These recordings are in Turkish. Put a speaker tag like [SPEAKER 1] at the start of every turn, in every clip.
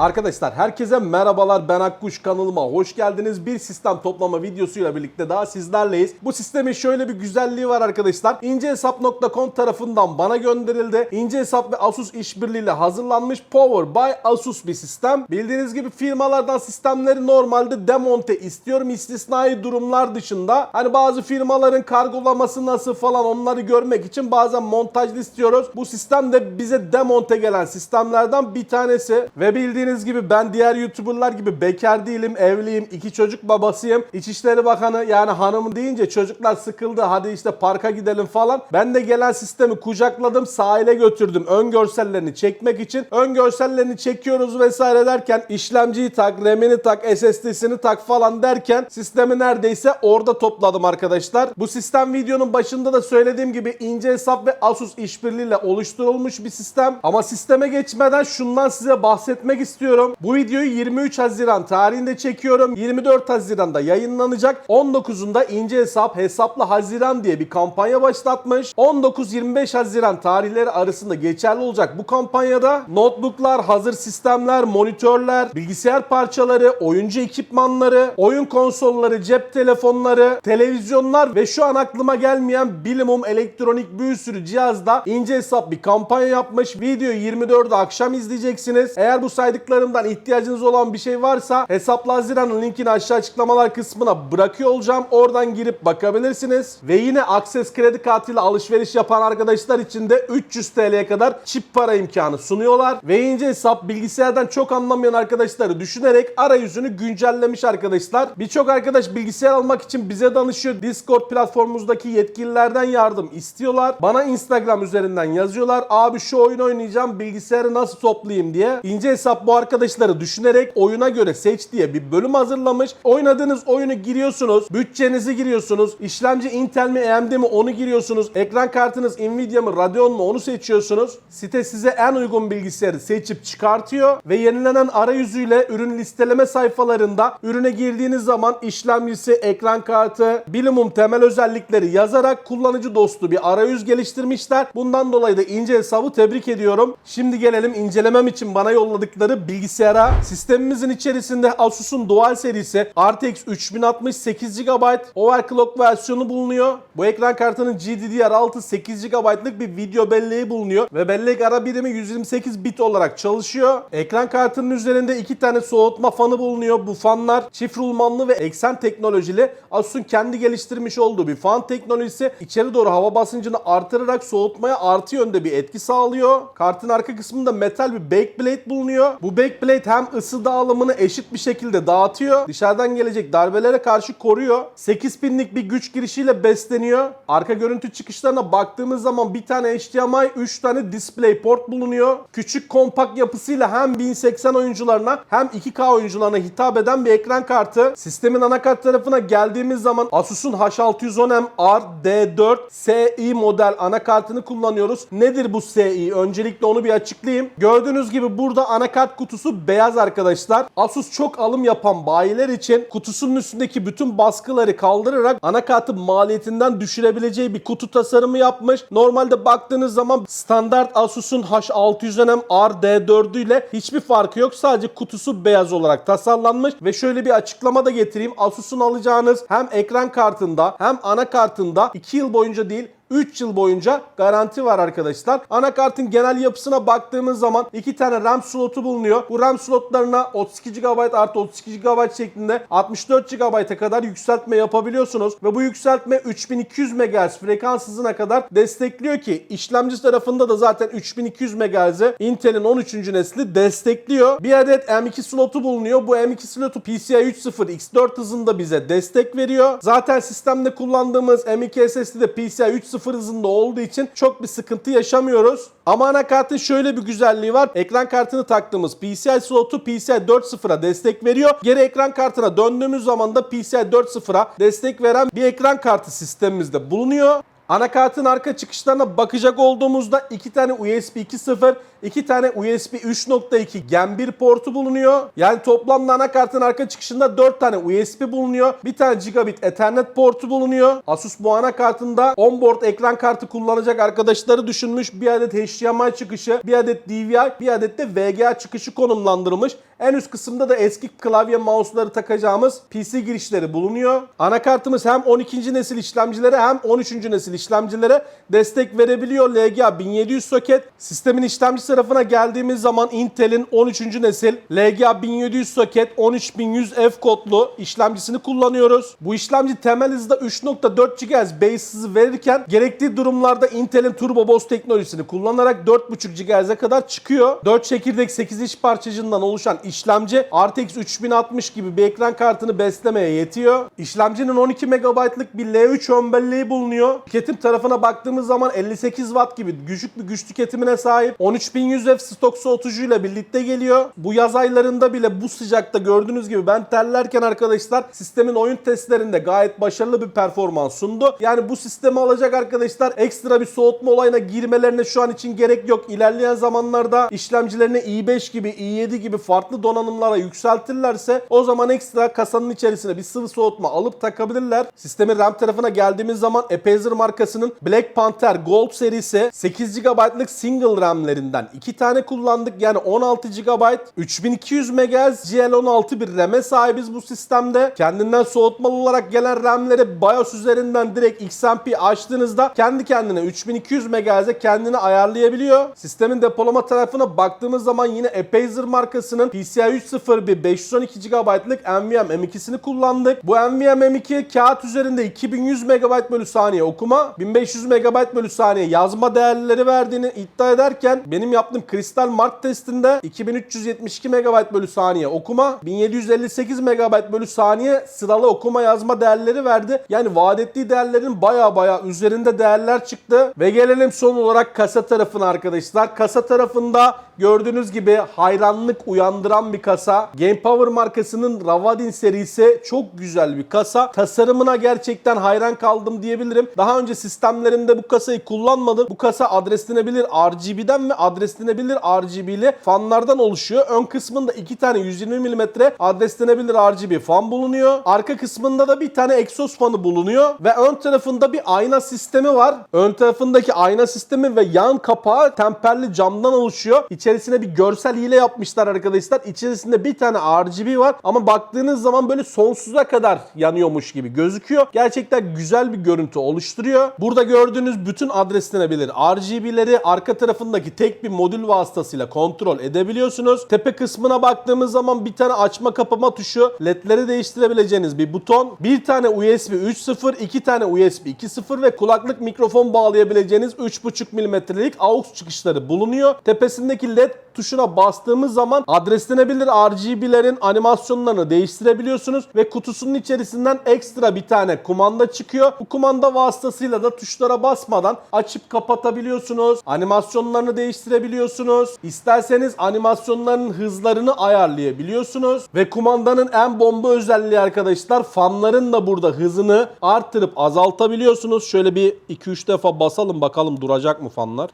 [SPEAKER 1] Arkadaşlar herkese merhabalar ben Akkuş kanalıma hoş geldiniz. Bir sistem toplama videosuyla birlikte daha sizlerleyiz. Bu sistemin şöyle bir güzelliği var arkadaşlar. İncehesap.com tarafından bana gönderildi. İnce Hesap ve Asus işbirliğiyle hazırlanmış Power by Asus bir sistem. Bildiğiniz gibi firmalardan sistemleri normalde demonte istiyorum. İstisnai durumlar dışında. Hani bazı firmaların kargolaması nasıl falan onları görmek için bazen montajlı istiyoruz. Bu sistem de bize demonte gelen sistemlerden bir tanesi. Ve bildiğiniz gibi ben diğer YouTuber'lar gibi bekar değilim, evliyim, iki çocuk babasıyım. İçişleri Bakanı yani hanımı deyince çocuklar sıkıldı hadi işte parka gidelim falan. Ben de gelen sistemi kucakladım sahile götürdüm ön görsellerini çekmek için. Ön görsellerini çekiyoruz vesaire derken işlemciyi tak, RAM'ini tak, SSD'sini tak falan derken sistemi neredeyse orada topladım arkadaşlar. Bu sistem videonun başında da söylediğim gibi ince hesap ve Asus işbirliğiyle oluşturulmuş bir sistem. Ama sisteme geçmeden şundan size bahsetmek istiyorum. Bu videoyu 23 Haziran tarihinde çekiyorum. 24 Haziran'da yayınlanacak. 19'unda ince hesap hesaplı Haziran diye bir kampanya başlatmış. 19-25 Haziran tarihleri arasında geçerli olacak bu kampanyada notebooklar, hazır sistemler, monitörler, bilgisayar parçaları, oyuncu ekipmanları, oyun konsolları, cep telefonları, televizyonlar ve şu an aklıma gelmeyen bilimum elektronik bir sürü cihazda ince hesap bir kampanya yapmış. Videoyu 24'de akşam izleyeceksiniz. Eğer bu saydıklarımdan ihtiyacınız olan bir şey varsa hesaplı Haziran'ın linkini aşağı açıklamalar kısmına bırakıyor olacağım. Oradan girip bakabilirsiniz. Ve yine Access kredi kartıyla alışveriş yapan arkadaşlar için de 300 TL'ye kadar çip para imkanı sunuyorlar. Ve ince hesap bilgisayardan çok anlamayan arkadaşları düşünerek arayüzünü güncellemiş arkadaşlar. Birçok arkadaş bilgisayar almak için bize danışıyor. Discord platformumuzdaki yetkililerden yardım istiyorlar. Bana Instagram üzerinden yazıyorlar. Abi şu oyun oynayacağım bilgisayarı nasıl toplayayım diye. İnce hesap bu arkadaşları düşünerek oyuna göre seç diye bir bölüm hazırlamış. Oynadığınız oyunu giriyorsunuz. Bütçenizi giriyorsunuz. İşlemci Intel mi AMD mi onu giriyorsunuz. Ekran kartınız Nvidia mı Radeon mu onu seçiyorsunuz. Site size en uygun bilgisayarı seçip çıkartıyor ve yenilenen arayüzüyle ürün listeleme sayfalarında ürüne girdiğiniz zaman işlemcisi, ekran kartı, bilimum temel özellikleri yazarak kullanıcı dostu bir arayüz geliştirmişler. Bundan dolayı da ince hesabı tebrik ediyorum. Şimdi gelelim incelemem için bana yolladıkları bilgisayara. Sistemimizin içerisinde Asus'un Dual serisi RTX 3060 8 GB overclock versiyonu bulunuyor. Bu ekran kartının GDDR6 8 GB'lık bir video belleği bulunuyor ve bellek ara birimi 128 bit olarak çalışıyor. Ekran kartının üzerinde iki tane soğutma fanı bulunuyor. Bu fanlar çift rulmanlı ve eksen teknolojili Asus'un kendi geliştirmiş olduğu bir fan teknolojisi içeri doğru hava basıncını artırarak soğutmaya artı yönde bir etki sağlıyor. Kartın arka kısmında metal bir backplate bulunuyor. Bu backplate hem ısı dağılımını eşit bir şekilde dağıtıyor. Dışarıdan gelecek darbelere karşı koruyor. 8 pinlik bir güç girişiyle besleniyor. Arka görüntü çıkışlarına baktığımız zaman bir tane HDMI, 3 tane display port bulunuyor. Küçük kompakt yapısıyla hem 1080 oyuncularına hem 2K oyuncularına hitap eden bir ekran kartı. Sistemin anakart tarafına geldiğimiz zaman Asus'un H610M R-D4 SI model anakartını kullanıyoruz. Nedir bu SI? Öncelikle onu bir açıklayayım. Gördüğünüz gibi burada anakart kutusu beyaz arkadaşlar. Asus çok alım yapan bayiler için kutusunun üstündeki bütün baskıları kaldırarak anakartın maliyetinden düşürebileceği bir kutu tasarımı yapmış. Normalde baktığınız zaman standart Asus'un H610M R-D4 ile hiçbir farkı yok. Sadece kutusu beyaz olarak tasarlanmış ve şöyle bir açıklama da getireyim. Asus'un alacağınız hem ekran kartında hem anakartında 2 yıl boyunca değil 3 yıl boyunca garanti var arkadaşlar. Anakartın genel yapısına baktığımız zaman 2 tane RAM slotu bulunuyor. Bu RAM slotlarına 32 GB artı 32 GB şeklinde 64 GB'a kadar yükseltme yapabiliyorsunuz. Ve bu yükseltme 3200 MHz frekans hızına kadar destekliyor ki işlemci tarafında da zaten 3200 MHz'i Intel'in 13. nesli destekliyor. Bir adet M2 slotu bulunuyor. Bu M2 slotu PCI 3.0 X4 hızında bize destek veriyor. Zaten sistemde kullandığımız M2 SSD de PCI 3.0 hızında olduğu için çok bir sıkıntı yaşamıyoruz. Ama anakartın şöyle bir güzelliği var. Ekran kartını taktığımız PCI slotu PCI 4.0'a destek veriyor. Geri ekran kartına döndüğümüz zaman da PCI 4.0'a destek veren bir ekran kartı sistemimizde bulunuyor. Anakartın arka çıkışlarına bakacak olduğumuzda iki tane USB 2.0, iki tane USB 3.2 Gen 1 portu bulunuyor. Yani toplamda anakartın arka çıkışında 4 tane USB bulunuyor. Bir tane gigabit Ethernet portu bulunuyor. Asus bu anakartında onboard ekran kartı kullanacak arkadaşları düşünmüş. Bir adet HDMI çıkışı, bir adet DVI, bir adet de VGA çıkışı konumlandırılmış. En üst kısımda da eski klavye mouse'ları takacağımız PC girişleri bulunuyor. Anakartımız hem 12. nesil işlemcilere hem 13. nesil işlemcilere destek verebiliyor. LGA 1700 soket. Sistemin işlemci tarafına geldiğimiz zaman Intel'in 13. nesil LGA 1700 soket 13100 F kodlu işlemcisini kullanıyoruz. Bu işlemci temel hızda 3.4 GHz base hızı verirken gerektiği durumlarda Intel'in Turbo Boost teknolojisini kullanarak 4.5 GHz'e kadar çıkıyor. 4 çekirdek 8 iş parçacığından oluşan işlemci RTX 3060 gibi bir ekran kartını beslemeye yetiyor. İşlemcinin 12 MB'lık bir L3 ön bulunuyor. Tüketim tarafına baktığımız zaman 58 Watt gibi düşük bir güç tüketimine sahip. 13100 F stok soğutucuyla birlikte geliyor. Bu yaz aylarında bile bu sıcakta gördüğünüz gibi ben terlerken arkadaşlar sistemin oyun testlerinde gayet başarılı bir performans sundu. Yani bu sistemi alacak arkadaşlar ekstra bir soğutma olayına girmelerine şu an için gerek yok. İlerleyen zamanlarda işlemcilerini i5 gibi i7 gibi farklı donanımlara yükseltirlerse o zaman ekstra kasanın içerisine bir sıvı soğutma alıp takabilirler. Sistemin RAM tarafına geldiğimiz zaman Acer markasının Black Panther Gold serisi 8 GB'lık single RAM'lerinden 2 tane kullandık. Yani 16 GB 3200 MHz GL16 bir RAM'e sahibiz bu sistemde. Kendinden soğutmalı olarak gelen RAM'leri BIOS üzerinden direkt XMP açtığınızda kendi kendine 3200 MHz'e kendini ayarlayabiliyor. Sistemin depolama tarafına baktığımız zaman yine Acer markasının PCI 3.0 512 GB'lık NVMe M2'sini kullandık. Bu NVMe M2 kağıt üzerinde 2100 MB bölü saniye okuma, 1500 MB bölü saniye yazma değerleri verdiğini iddia ederken benim yaptığım Crystal Mark testinde 2372 MB bölü saniye okuma, 1758 MB bölü saniye sıralı okuma yazma değerleri verdi. Yani vaat ettiği değerlerin baya baya üzerinde değerler çıktı. Ve gelelim son olarak kasa tarafına arkadaşlar. Kasa tarafında gördüğünüz gibi hayranlık uyandıran bir kasa. Game Power markasının Ravadin serisi çok güzel bir kasa. Tasarımına gerçekten hayran kaldım diyebilirim. Daha önce sistemlerimde bu kasayı kullanmadım. Bu kasa adreslenebilir RGB'den ve adreslenebilir RGB'li fanlardan oluşuyor. Ön kısmında iki tane 120 mm adreslenebilir RGB fan bulunuyor. Arka kısmında da bir tane egzoz fanı bulunuyor ve ön tarafında bir ayna sistemi var. Ön tarafındaki ayna sistemi ve yan kapağı temperli camdan oluşuyor. İçerisine bir görsel hile yapmışlar arkadaşlar. İçerisinde bir tane RGB var ama baktığınız zaman böyle sonsuza kadar yanıyormuş gibi gözüküyor. Gerçekten güzel bir görüntü oluşturuyor. Burada gördüğünüz bütün adreslenebilir RGB'leri arka tarafındaki tek bir modül vasıtasıyla kontrol edebiliyorsunuz. Tepe kısmına baktığımız zaman bir tane açma kapama tuşu, ledleri değiştirebileceğiniz bir buton, bir tane USB 3.0, iki tane USB 2.0 ve kulaklık mikrofon bağlayabileceğiniz 3.5 mm'lik AUX çıkışları bulunuyor. Tepesindeki led tuşuna bastığımız zaman adreslenebilir RGB'lerin animasyonlarını değiştirebiliyorsunuz ve kutusunun içerisinden ekstra bir tane kumanda çıkıyor. Bu kumanda vasıtasıyla da tuşlara basmadan açıp kapatabiliyorsunuz. Animasyonlarını değiştirebiliyorsunuz. İsterseniz animasyonların hızlarını ayarlayabiliyorsunuz. Ve kumandanın en bomba özelliği arkadaşlar fanların da burada hızını artırıp azaltabiliyorsunuz. Şöyle bir 2-3 defa basalım bakalım duracak mı fanlar.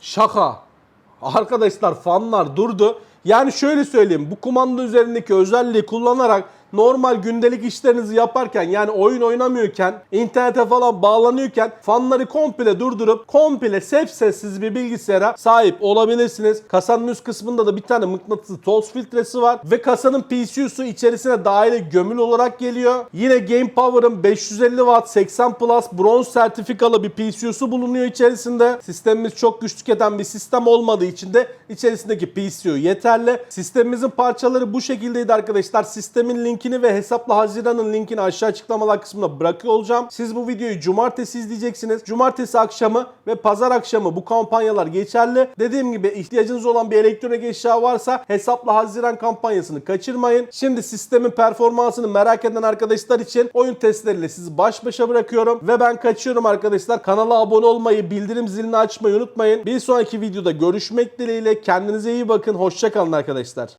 [SPEAKER 1] Şaka. Arkadaşlar fanlar durdu. Yani şöyle söyleyeyim bu kumanda üzerindeki özelliği kullanarak normal gündelik işlerinizi yaparken yani oyun oynamıyorken internete falan bağlanıyorken fanları komple durdurup komple sessiz bir bilgisayara sahip olabilirsiniz. Kasanın üst kısmında da bir tane mıknatıslı toz filtresi var ve kasanın PCU'su içerisine dahili gömül olarak geliyor. Yine Game Power'ın 550 Watt 80 Plus bronz sertifikalı bir PCU'su bulunuyor içerisinde. Sistemimiz çok güç tüketen bir sistem olmadığı için de içerisindeki PCU yeterli. Sistemimizin parçaları bu şekildeydi arkadaşlar. Sistemin linkini ve hesapla Haziran'ın linkini aşağı açıklamalar kısmına bırakıyor olacağım. Siz bu videoyu cumartesi izleyeceksiniz. Cumartesi akşamı ve pazar akşamı bu kampanyalar geçerli. Dediğim gibi ihtiyacınız olan bir elektronik eşya varsa hesapla Haziran kampanyasını kaçırmayın. Şimdi sistemin performansını merak eden arkadaşlar için oyun testleriyle sizi baş başa bırakıyorum ve ben kaçıyorum arkadaşlar. Kanala abone olmayı, bildirim zilini açmayı unutmayın. Bir sonraki videoda görüşmek dileğiyle. Kendinize iyi bakın. Hoşçakalın arkadaşlar.